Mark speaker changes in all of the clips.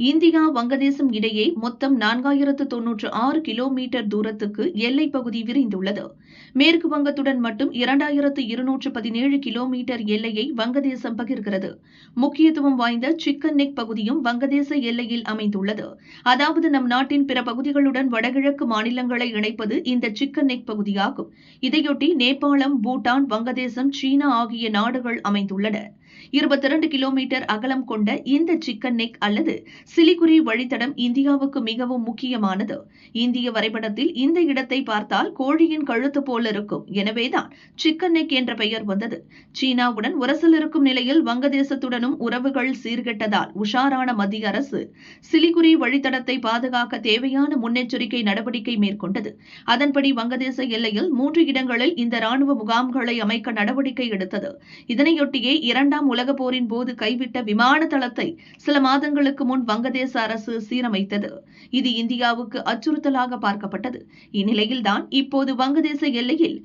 Speaker 1: India வங்கதேசம் இடையே மொத்தம் நான்காயிரத்து தொன்னூற்று ஆறு கிலோமீட்டர் தூரத்துக்கு எல்லைப் பகுதி விரிந்துள்ளது. மேற்கு வங்கத்துடன் மட்டும் இரண்டாயிரத்து இருநூற்று பதினேழு கிலோமீட்டர் எல்லையை வங்கதேசம் பகிர்கிறது. முக்கியத்துவம் வாய்ந்த சிக்கன் நெக் பகுதியும் வங்கதேச எல்லையில் அமைந்துள்ளது. அதாவது நம் நாட்டின் பிற பகுதிகளுடன் வடகிழக்கு மாநிலங்களை இணைப்பது இந்த சிக்கன் நெக் பகுதியாகும். இதையொட்டி நேபாளம் பூட்டான் வங்கதேசம் சீனா ஆகிய நாடுகள் அமைந்துள்ளன. இருபத்தி இரண்டு கிலோமீட்டர் அகலம் கொண்ட இந்த சிக்கன் நெக் அல்லது சிலிகுரி வழித்தடம் இந்தியாவுக்கு மிகவும் முக்கியமானது. இந்திய வரைபடத்தில் இந்த இடத்தை பார்த்தால் கோழியின் கழுத்து போல இருக்கும். எனவேதான் சிக்கன் நெக் என்ற பெயர் வந்தது. சீனாவுடன் உரசல் இருக்கும் நிலையில் வங்கதேசத்துடனும் உறவுகள் சீர்கெட்டதால் உஷாரான மத்திய அரசு சிலிகுரி வழித்தடத்தை பாதுகாக்க தேவையான முன்னெச்சரிக்கை நடவடிக்கை மேற்கொண்டது. அதன்படி வங்கதேச எல்லையில் மூன்று இடங்களில் இந்த ராணுவ முகாம்களை அமைக்க நடவடிக்கை எடுத்தது. இதனையொட்டியே இரண்டாம் உலகப் போரின் போது கைவிட்ட விமான தளத்தை சில மாதங்களுக்கு முன் வங்கதேச அரசு சீரமைத்தது. இது இந்தியாவுக்கு அச்சுறுத்தலாக பார்க்கப்பட்டது. இந்நிலையில்தான் இப்போது வங்கதேச எல்லையில்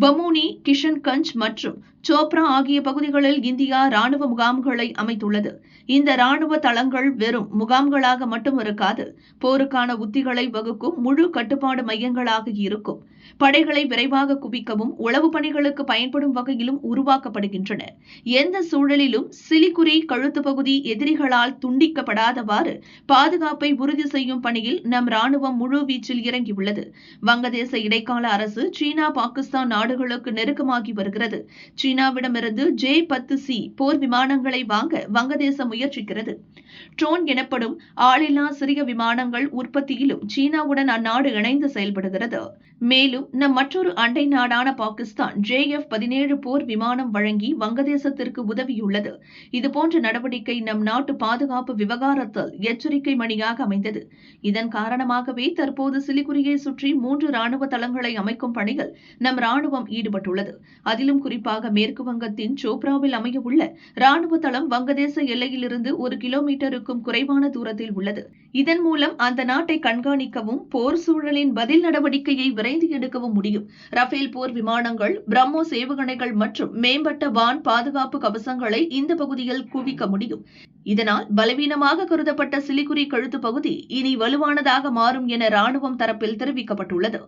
Speaker 1: பமூனி கிஷன்கஞ்ச் மற்றும் சோப்ரா ஆகிய பகுதிகளில் இந்தியா ராணுவ முகாம்களை அமைத்துள்ளது. இந்த ராணுவ தளங்கள் வெறும் முகாம்களாக மட்டும் இருக்காது போருக்கான உத்திகளை வகுக்கும் முழு கட்டுப்பாடு மையங்களாக இருக்கும். படைகளை விரைவாக குவிக்கவும் உளவு பணிகளுக்கு பயன்படும் வகையிலும் உருவாக்கப்படுகின்றன. எந்த சூழலிலும் சிலிகுரி கழுத்து பகுதி எதிரிகளால் துண்டிக்கப்படாதவாறு பாதுகாப்பை உறுதி செய்யும் பணியில் நம் ராணுவம் முழு வீச்சில் இறங்கியுள்ளது. வங்கதேச இடைக்கால அரசு சீனா பாகிஸ்தான் நாடுகளுக்கு நெருக்கமாகி வருகிறது. சீனாவிடமிருந்து ஜே பத்து சி போர் விமானங்களை வாங்க வங்கதேசம் முயற்சிக்கிறது. ட்ரோன் எனப்படும் ஆளில்லா சிறிய விமானங்கள் உற்பத்தியிலும் சீனாவுடன் அந்நாடு இணைந்து செயல்படுகிறது. மேலும் நம் மற்றொரு அண்டை நாடான பாகிஸ்தான் ஜே எஃப் பதினேழு போர் விமானம் வழங்கி வங்கதேசத்திற்கு உதவியுள்ளது. இதுபோன்ற நடவடிக்கை நம் நாட்டு பாதுகாப்பு விவகாரத்தில் எச்சரிக்கை மணியாக அமைந்தது. இதன் காரணமாகவே தற்போது சிலிகுரியை சுற்றி மூன்று ராணுவ தளங்களை அமைக்கும் பணியில் நம் ராணுவம் ஈடுபட்டுள்ளது. அதிலும் குறிப்பாக மேற்கு வங்கத்தின் சோப்ராவில் அமையவுள்ள ராணுவ தளம் வங்கதேச எல்லையிலிருந்து ஒரு கிலோமீட்டருக்கும் குறைவான தூரத்தில் உள்ளது. இதன் மூலம் அந்த நாட்டை கண்காணிக்கவும் போர் சூழலின் பதில் நடவடிக்கையை விரைந்து எடுக்கவும் முடியும். ரஃபேல் போர் விமானங்கள் பிரம்மோஸ் ஏவுகணைகள் மற்றும் மேம்பட்ட வான் பாதுகாப்பு கவசங்களை இந்த பகுதியில் குவிக்க முடியும். இதனால் பலவீனமாக கருதப்பட்ட சிலிகுரி கழுத்து பகுதி இனி வலுவானதாக மாறும் என ராணுவம் தரப்பில் தெரிவிக்கப்பட்டுள்ளது.